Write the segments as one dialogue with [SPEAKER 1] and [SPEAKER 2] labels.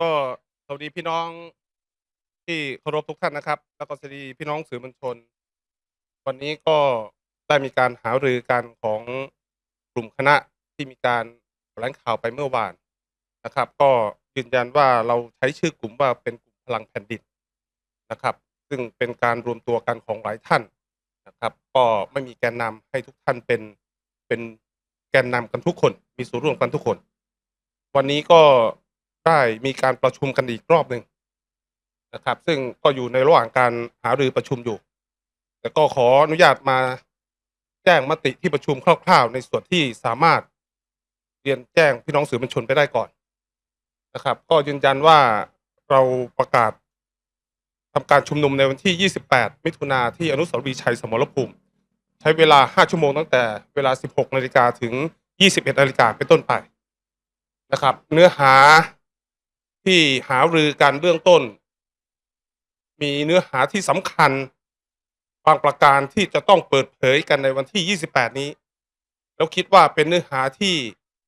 [SPEAKER 1] ก็สวัสดีพี่น้องที่เคารพทุกท่านนะครับ แล้วก็สวัสดีพี่น้องสื่อมวลชน วันนี้ก็ได้มีการหารือกันของกลุ่มคณะที่มีการแถลงข่าวไปเมื่อวานนะครับ ก็ยืนยันว่าเราใช้ชื่อกลุ่มว่าเป็นกลุ่มพลังแผ่นดินนะครับ ซึ่งเป็นการรวมตัวกันของหลายท่านนะครับ ก็ไม่มีแกนนำให้ทุกท่านเป็นเป็นแกนนำกันทุกคน มีส่วนร่วมกันทุกคน วันนี้ก็ ได้มีการประชุมกันอีกรอบหนึ่งนะครับ ซึ่งก็อยู่ในระหว่างการหารือประชุมอยู่ แต่ก็ขออนุญาตมาแจ้งมติที่ประชุมคร่าว ๆ ในส่วนที่สามารถเรียนแจ้งพี่น้องสื่อมวลชนไปได้ก่อนนะครับ ก็ยืนยันว่าเราประกาศทำการชุมนุมในวันที่ 28 มิถุนาที่อนุสาวรีย์ชัยสมรภูมิ ใช้เวลา 5 ชั่วโมงตั้งแต่เวลา 16 นาฬิกาถึง 21 นาฬิกาเป็นต้นไปนะครับ เนื้อหา ที่หารือกันเบื้องต้น มีเนื้อหาที่สำคัญบางประการที่จะต้องเปิดเผยกันในวันที่ 28 นี้ แล้วคิดว่าเป็นเนื้อหาที่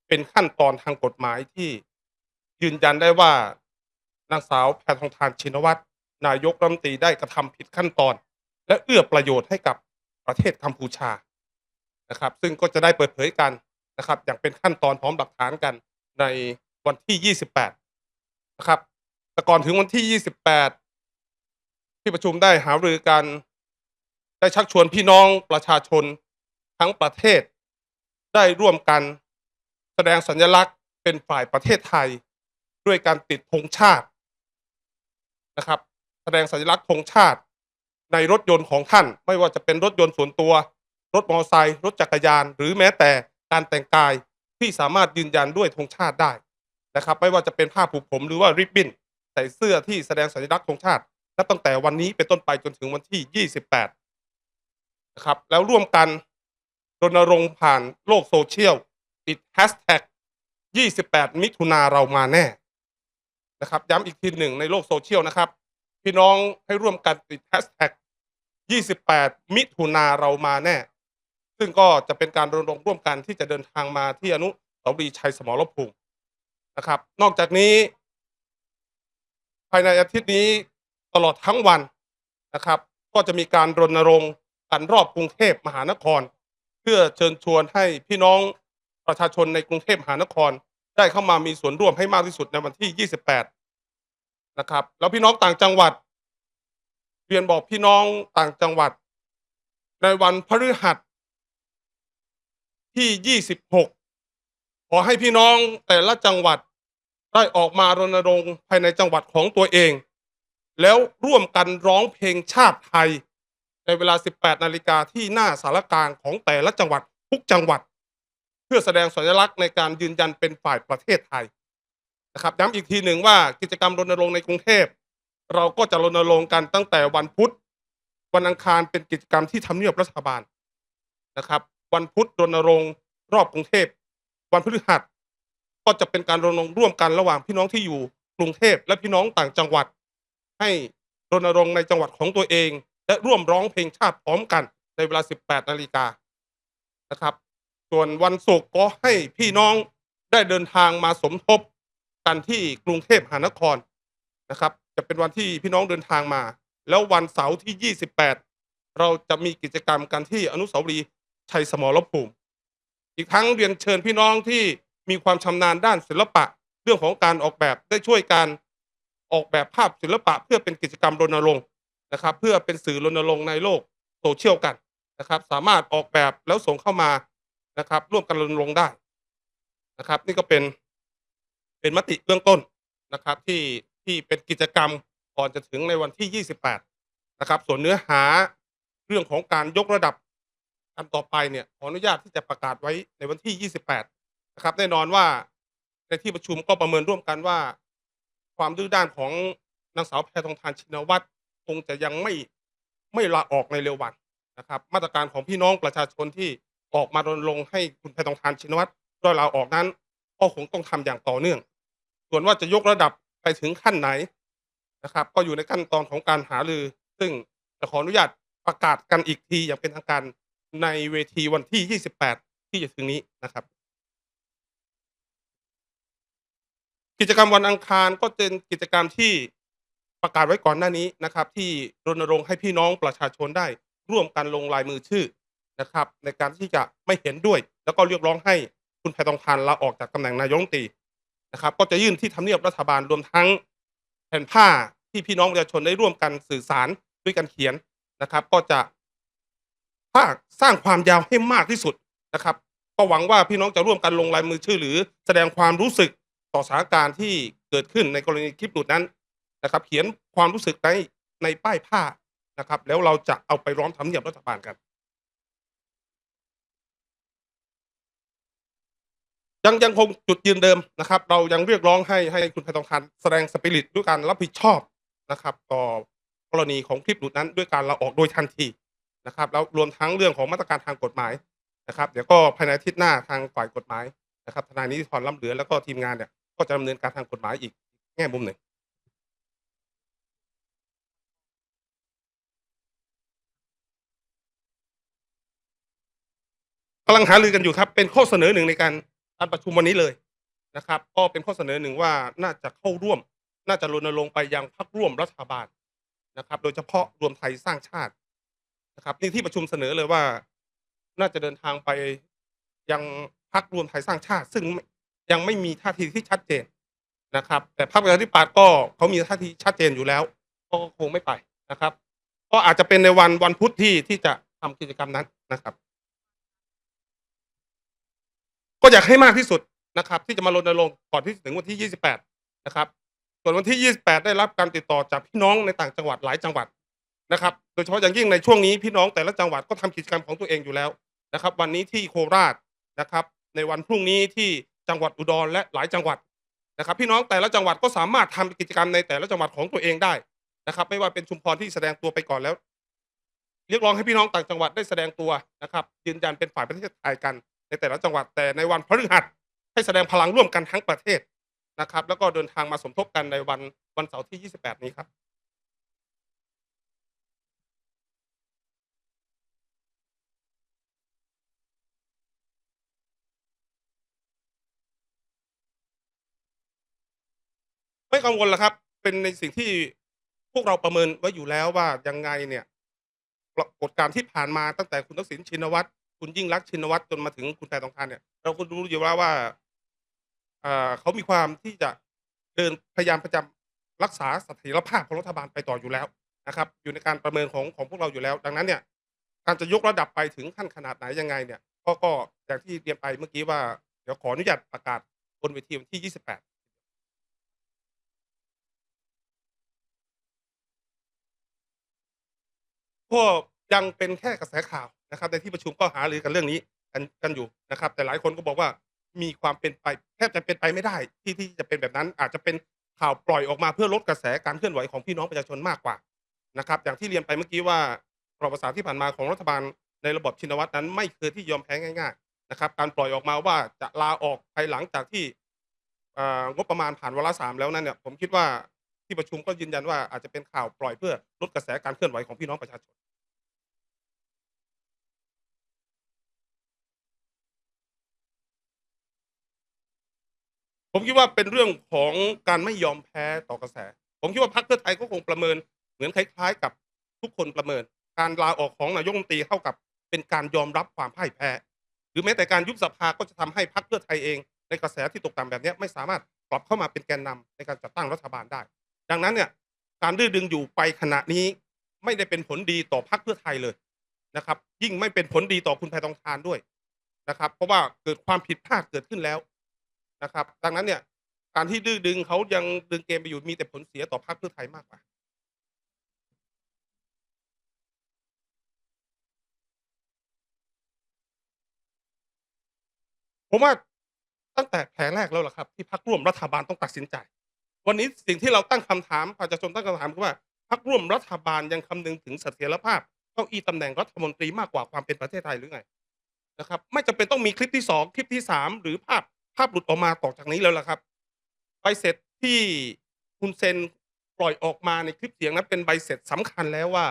[SPEAKER 1] เป็นขั้นตอนทางกฎหมายที่ยืนยันได้ว่านางสาวแพทองทานชินวัตรนายกรัฐมนตรีได้กระทำผิดขั้นตอน และเอื้อประโยชน์ให้กับประเทศกัมพูชานะครับ ซึ่งก็จะได้เปิดเผยกันนะครับ อย่างเป็นขั้นตอนพร้อมหลักฐานกันในวันที่ 28 นะครับแต่ก่อนถึงวันที่ 28 ที่ประชุมได้หารือกัน ได้ชักชวนพี่น้องประชาชนทั้งประเทศ ได้ร่วมกันแสดงสัญลักษณ์เป็นฝ่ายประเทศไทย ด้วยการติดธงชาตินะครับ แสดงสัญลักษณ์ธงชาติในรถยนต์ของท่าน ไม่ว่าจะเป็นรถยนต์ส่วนตัว รถมอเตอร์ไซค์รถจักรยาน หรือแม้แต่การแต่งกายที่สามารถยืนยันด้วยธงชาติได้ นะครับ ไม่ว่าจะเป็นผ้าผูกผมหรือว่าริบบิ้นใส่เสื้อที่แสดงสัญลักษณ์ธงชาติและตั้งแต่วันนี้เป็นต้นไปจนถึงวันที่ 28 นะครับ แล้วร่วมกันรณรงค์ผ่านโลกโซเชียลติดแฮชแท็ก28 มิถุนาเรามาแน่นะครับ ย้ำอีกทีหนึ่งในโลกโซเชียลนะครับ พี่น้องให้ร่วมกันติดแฮชแท็ก28 มิถุนาเรามาแน่ ซึ่งก็จะเป็นการรณรงค์ร่วมกันที่จะเดินทางมาที่อนุสาวรีย์ชัยสมรภูมิ นะครับ นอกจากนี้ ภายในอาทิตย์นี้ตลอดทั้งวันนะครับ ก็จะมีการรณรงค์กันรอบกรุงเทพมหานคร เพื่อเชิญชวนให้พี่น้องประชาชนในกรุงเทพมหานคร ได้เข้ามามีส่วนร่วมให้มากที่สุดในวันที่ 28 นะครับ แล้วพี่น้องต่างจังหวัด เรียนบอกพี่น้องต่างจังหวัด ในวันพฤหัสที่ 26 ขอให้พี่น้องแต่ละจังหวัด ได้ออกมารณรงค์ภายในจังหวัดของตัวเอง แล้วร่วมกันร้องเพลงชาติไทย ในเวลา 18 นาฬิกาที่หน้าสารกลางของแต่ละจังหวัดทุกจังหวัด เพื่อแสดงสัญลักษณ์ในการยืนยันเป็นฝ่ายประเทศไทยนะครับย้ำอีกทีหนึ่งว่ากิจกรรมรณรงค์ในกรุงเทพ เราก็จะรณรงค์กันตั้งแต่วันพุธ วันอังคารเป็นกิจกรรมที่ทำเนียบรัฐบาลนะครับ วันพุธรณรงค์รอบกรุงเทพ วันพฤหัส ก็จะเป็นการรณรงค์ร่วมกันระหว่างพี่น้องที่อยู่กรุงเทพและพี่น้องต่างจังหวัด ให้รณรงค์ในจังหวัดของตัวเอง และร่วมร้องเพลงชาติพร้อมกันในเวลา 18 นาฬิกานะครับ ส่วนวันศุกร์ก็ให้พี่น้องได้เดินทางมาสมทบกันที่กรุงเทพมหานครนะครับ จะเป็นวันที่พี่น้องเดินทางมา แล้ววันเสาร์ที่ 28 เราจะมีกิจกรรมกันที่อนุสาวรีย์ชัยสมรภูมิ อีกทั้งเรียนเชิญพี่น้องที่ มีความชำนาญด้านศิลปะ เรื่องของการออกแบบได้ช่วยการออกแบบภาพศิลปะ เพื่อเป็นกิจกรรมรณรงค์นะครับ เพื่อเป็นสื่อรณรงค์ในโลกโซเชียลกันนะครับ สามารถออกแบบแล้วส่งเข้ามานะครับ ร่วมกันรณรงค์ได้นะครับ นี่ก็เป็นเป็นมติเบื้องต้นนะครับ ที่ที่เป็นกิจกรรมก่อนจะถึงในวันที่ 28 นะครับ ส่วนเนื้อหาเรื่องของการยกระดับอันต่อไปเนี่ยขออนุญาตที่จะประกาศไว้ในวันที่ 28 นะครับ แน่นอนว่าในที่ประชุมก็ประเมินร่วมกันว่า ความดื้อด้านของนางสาวแพทองทานชินวัตรคงจะยังไม่ไม่ลาออกในเร็ววันนะครับ มาตรการของพี่น้องประชาชนที่ออกมารณรงค์ให้คุณแพทองทานชินวัตรได้ลาออกนั้นก็คงต้องทำอย่างต่อเนื่อง ส่วนว่าจะยกระดับไปถึงขั้นไหนนะครับ ก็อยู่ในขั้นตอนของการหารือ ซึ่งจะขออนุญาตประกาศกันอีกทีอย่างเป็นทางการในเวทีวันที่ 28 ที่จะถึงนี้นะครับ กิจกรรมวันอังคารก็เป็นกิจกรรมที่ประกาศไว้ก่อนหน้านี้นะครับ ที่รณรงค์ให้พี่น้องประชาชนได้ ร่วมกันลงลายมือชื่อนะครับ ในการที่จะไม่เห็นด้วย แล้วก็เรียกร้องให้คุณแพทองทานลาออกจากตำแหน่งนายกรัฐมนตรีนะครับ ก็จะยื่นที่ทำเนียบรัฐบาลรวมทั้งแผ่นผ้าที่พี่น้องประชาชนได้ร่วมกันสื่อสารด้วยกันเขียนนะครับ ก็จะสร้าสร้างความยาวให้มากที่สุดนะครับ ก็หวังว่าพี่น้องจะร่วมกันลงลายมือชื่อ หรือแสดงความรู้สึก ต่อสถานการณ์ที่เกิดขึ้นในกรณีคลิปหลุดนั้นนะครับ เขียนความรู้สึกในในป้ายผ้านะครับ แล้วเราจะเอาไปร้อมทำเนียบรัฐบาลกัน ยังยังคงจุดยืนเดิมนะครับ เรายังเรียกร้องให้ให้คุณแพทองทานแสดงสปิริตด้วยการรับผิดชอบนะครับ ต่อกรณีของคลิปหลุดนั้นด้วยการลาออกโดยทันทีนะครับแล้วรวมทั้งเรื่องของมาตรการทางกฎหมายนะครับ เดี๋ยวก็ภายในอาทิตย์หน้าทางฝ่ายกฎหมายนะครับทนายนิติธรล้ำเหลือแล้วก็ทีมงานเนี่ย ก็จะดำเนินการทางกฎหมายอีกแง่มุมหนึ่งกำลังหารือกันอยู่ครับ เป็นข้อเสนอหนึ่งในการการประชุมวันนี้เลยนะครับ ก็เป็นข้อเสนอหนึ่งว่าน่าจะเข้าร่วม น่าจะรณรงค์ไปยังพรรคร่วมรัฐบาลนะครับ โดยเฉพาะรวมไทยสร้างชาตินะครับนี่ที่ประชุมเสนอเลยว่า น่าจะเดินทางไปยังพรรครวมไทยสร้างชาติ ซึ่ง ยังไม่มีท่าทีที่ชัดเจนนะครับ แต่พรรคประชาธิปัตย์ก็เขามีท่าทีชัดเจนอยู่แล้ว ก็คงไม่ไปนะครับ ก็อาจจะเป็นในวันวันพุธที่ที่จะทำกิจกรรมนั้นนะครับ ก็อยากให้มากที่สุดนะครับ ที่จะมารณรงค์ก่อนที่ถึงวันที่ 28 นะครับส่วนวันที่ 28 ได้รับการติดต่อจากพี่น้องในต่างจังหวัดหลายจังหวัดนะครับ โดยเฉพาะอย่างยิ่งในช่วงนี้พี่น้องแต่ละจังหวัดก็ทำกิจกรรมของตัวเองอยู่แล้วนะครับ วันนี้ที่โคราชนะครับ ในวันพรุ่งนี้ที่ จังหวัดอุดรและหลายจังหวัดนะครับ พี่น้องแต่ละจังหวัดก็สามารถทำกิจกรรมในแต่ละจังหวัดของตัวเองได้นะครับ ไม่ว่าเป็นชุมพรที่แสดงตัวไปก่อนแล้ว เรียกร้องให้พี่น้องต่างจังหวัดได้แสดงตัวนะครับ ยืนยันเป็นฝ่ายประเทศไทยกัน ในแต่ละจังหวัดแต่ในวันพฤหัสให้แสดงพลังร่วมกันทั้งประเทศนะครับ แล้วก็เดินทางมาสมทบกันในวันวันเสาร์ที่ 28 นี้ครับ ไม่กังวลหรอกครับ เป็นในสิ่งที่พวกเราประเมินไว้อยู่แล้วว่ายังไงเนี่ยปรากฏการณ์ที่ผ่านมาตั้งแต่คุณทักษิณชินวัตรคุณยิ่งรักชินวัตรจนมาถึงคุณแพทองทานเนี่ย เราก็รู้อยู่แล้วว่าเขามีความที่จะเดินพยายามประจำรักษาเสถียรภาพของรัฐบาลไปต่ออยู่แล้วนะครับ อยู่ในการประเมินของของพวกเราอยู่แล้ว ดังนั้นเนี่ยการจะยกระดับไปถึงขั้นขนาดไหนยังไงเนี่ยก็ก็อย่างที่เรียนไปเมื่อกี้ว่าเดี๋ยวขออนุญาตประกาศบนเวทีวันที่ 28 ก็ยังเป็นแค่กระแสข่าวนะครับในที่ประชุมก็หารือกันเรื่องนี้กันกันอยู่นะครับ แต่หลายคนก็บอกว่ามีความเป็นไปแทบจะเป็นไปไม่ได้ ที่ที่จะเป็นแบบนั้นอาจจะเป็นข่าวปล่อยออกมาเพื่อลดกระแสการเคลื่อนไหวของพี่น้องประชาชนมากกว่านะครับ อย่างที่เรียนไปเมื่อกี้ว่าประวัติศาสตร์ที่ผ่านมาของรัฐบาลในระบบชินวัตรนั้น ไม่เคยที่ยอมแพ้ง่าย ๆ นะครับ การปล่อยออกมาว่าจะลาออกภายหลังจากที่งบประมาณผ่านวาระสามแล้วนั้นเนี่ยผมคิดว่า ที่ประชุมก็ยืนยันว่าอาจจะเป็นข่าวปล่อยเพื่อลดกระแสการเคลื่อนไหวของพี่น้องประชาชนผมคิดว่าเป็นเรื่องของการไม่ยอมแพ้ต่อกระแส ผมคิดว่าพรรคเพื่อไทยก็คงประเมิน เหมือนคล้าย ๆ กับทุกคนประเมิน การลาออกของนายกรัฐมนตรีเท่ากับเป็นการยอมรับความพ่ายแพ้ หรือแม้แต่การยุบสภาก็จะทำให้พรรคเพื่อไทยเอง ในกระแสที่ตกต่ำแบบนี้ไม่สามารถกลับเข้ามาเป็นแกนนำในการจัดตั้งรัฐบาลได้ ดังนั้นเนี่ยการดื้อดึงอยู่ไปขณะนี้ไม่ได้เป็นผลดีต่อพรรคเพื่อไทยเลยนะครับ ยิ่งไม่เป็นผลดีต่อคุณแพทองทานด้วยนะครับ เพราะว่าเกิดความผิดพลาดเกิดขึ้นแล้วนะครับ ดังนั้นเนี่ยการที่ดื้อดึงเขายังดึงเกมไปอยู่มีแต่ผลเสียต่อพรรคเพื่อไทยมากกว่าผมว่าตั้งแต่แผลแรกแล้วล่ะครับ ที่พรรคร่วมรัฐบาลต้องตัดสินใจ วันนี้สิ่งที่เราตั้งคำถามประชาชนตั้งคำถามคือว่าพรรคร่วมรัฐบาลยังคำนึงถึงเสถียรภาพเก้าอี้ตำแหน่งรัฐมนตรีมากกว่าความเป็นประเทศไทยหรือไงนะครับไม่จำเป็นต้องมีคลิปที่สองคลิปที่สามหรือภาพภาพหลุดออกมาต่อจากนี้แล้วล่ะครับใบเสร็จที่คุณเซนปล่อยออกมาในคลิปเสียงนั้นเป็นใบเสร็จสำคัญแล้วว่า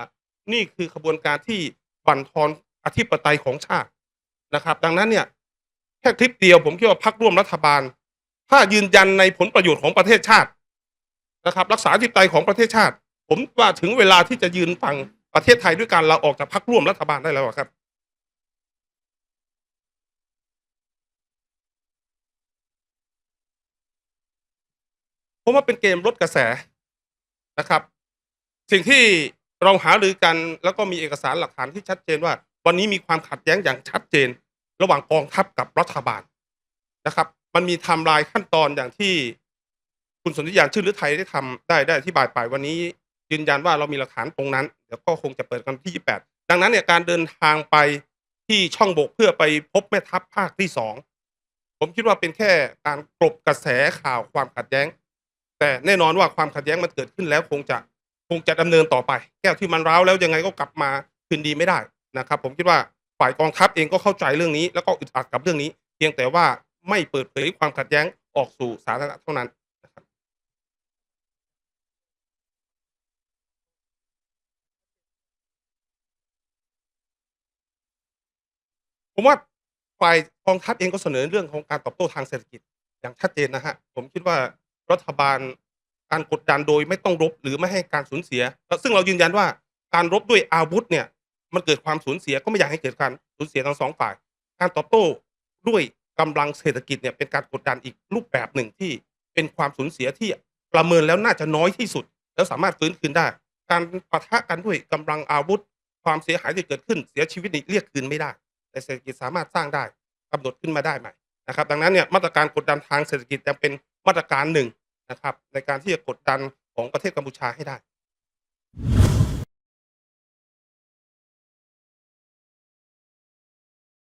[SPEAKER 1] นี่คือขบวนการที่บั่นทอนอธิปไตยของชาตินะครับ ดังนั้นเนี่ยแค่คลิปเดียวผมคิดว่าพักร่วมรัฐบาล ถ้ายืนยันในผลประโยชน์ของประเทศชาติ นะครับ รักษาธิปไตยของประเทศชาติ ผมว่าถึงเวลาที่จะยืนฟังประเทศไทยด้วยการลาออกจากพรรคร่วมรัฐบาลได้แล้วครับผมว่าเป็นเกมลดกระแสนะครับ สิ่งที่เราหารือกันแล้วก็มีเอกสารหลักฐานที่ชัดเจนว่า วันนี้มีความขัดแย้งอย่างชัดเจน ระหว่างกองทัพกับรัฐบาลนะครับ มันมีไทม์ไลน์ขั้นตอนอย่างที่ คุณสนธิยานชื่อหรือไทยได้ทำได้ได้อธิบายไปวันนี้ ยืนยันว่าเรามีหลักฐานตรงนั้นเดี๋ยวก็คงจะเปิดกันที่ 28 ดังนั้นเนี่ยการเดินทางไปที่ช่องบกเพื่อไปพบแม่ทัพภาคที่สองผมคิดว่าเป็นแค่การกลบกระแสข่าวความขัดแย้ง แต่แน่นอนว่าความขัดแย้งมันเกิดขึ้นแล้วคงจะคงจะดำเนินต่อไป แก้วที่มันร้าวแล้วยังไงก็กลับมาคืนดีไม่ได้นะครับ ผมคิดว่าฝ่ายกองทัพเองก็เข้าใจเรื่องนี้ แล้วก็อึดอัดกับเรื่องนี้ เพียงแต่ว่าไม่เปิดเผยความขัดแย้งออกสู่สาธารณะเท่านั้น ผมว่าฝ่ายกองทัพเองก็เสนอเรื่องของการตอบโต้ทางเศรษฐกิจอย่างชัดเจนนะฮะผมคิดว่ารัฐบาลการกดดันโดยไม่ต้องรบหรือไม่ให้การสูญเสีย ซึ่งเรายืนยันว่าการรบด้วยอาวุธเนี่ย มันเกิดความสูญเสียก็ไม่อยากให้เกิดการสูญเสียทั้งสองฝ่าย การตอบโต้ด้วยกำลังเศรษฐกิจเนี่ยเป็นการกดดันอีกรูปแบบหนึ่งที่เป็นความสูญเสียที่ประเมินแล้วน่าจะน้อยที่สุด แล้วสามารถฟื้นคืนได้ การปะทะกันด้วยกำลังอาวุธ ความเสียหายที่เกิดขึ้นเสียชีวิตนี่เรียกคืนไม่ได้ แต่เศรษฐกิจสามารถสร้างได้กำหนดขึ้นมาได้ใหม่นะครับ ดังนั้นเนี่ยมาตรการกดดันทางเศรษฐกิจยังเป็นมาตรการหนึ่งนะครับ ในการที่จะกดดันของประเทศกัมพูชาให้ได้